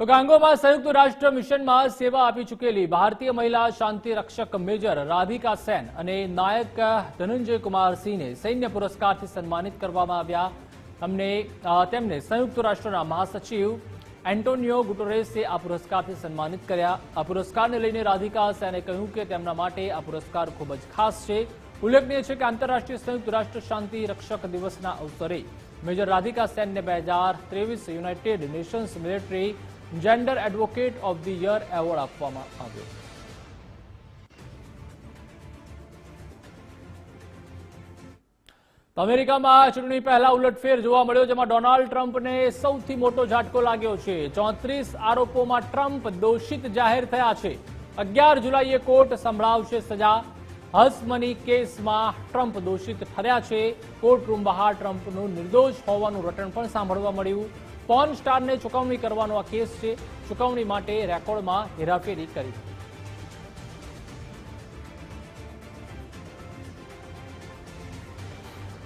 તો ગાંગોમાં સંયુક્ત રાષ્ટ્ર મિશનમાં સેવા આપી ચૂકેલી ભારતીય મહિલા શાંતિ રક્ષક મેજર રાધિકા સેન અને નાયક ધનંજય કુમાર સિંહને સૈન્ય પુરસ્કારથી સન્માનિત કરવામાં આવ્યા. તેમને સંયુક્ત રાષ્ટ્રના મહાસચિવ એન્ટોનિયો ગુટોરેસે આ પુરસ્કારથી સન્માનિત કર્યા. આ પુરસ્કારને લઈને રાધિકા સેને કહ્યું કે તેમના માટે આ પુરસ્કાર ખૂબ જ ખાસ છે. ઉલ્લેખનીય છે કે આંતરરાષ્ટ્રીય સંયુક્ત રાષ્ટ્ર શાંતિ રક્ષક દિવસના અવસરે મેજર રાધિકા સેનને બે હજાર ત્રેવીસ United Nations military gender advocate of the year award આપવામાં આવ્યો. અમેરિકામાં ચૂંટણી પહેલા ઉલટફેર જોવા મળ્યો, જેમાં ડોનાલ્ડ ટ્રમ્પને સૌથી મોટો ઝાટકો લાગ્યો છે. ચોત્રીસ આરોપોમાં ટ્રમ્પ દોષિત જાહેર થયા છે. અગિયાર જુલાઈએ કોર્ટ સંભળાવશે સજા. હસમની કેસમાં ટ્રમ્પ દોષિત ઠર્યા છે. કોર્ટરૂમ બહાર ટ્રમ્પનું નિર્દોષ હોવાનું રટણ પણ સાંભળવા મળ્યું. પોર્ન સ્ટારને ચુકવણી કરવાનો આ કેસ છે. ચુકવણી માટે રેકોર્ડમાં હેરાફેરી કરી.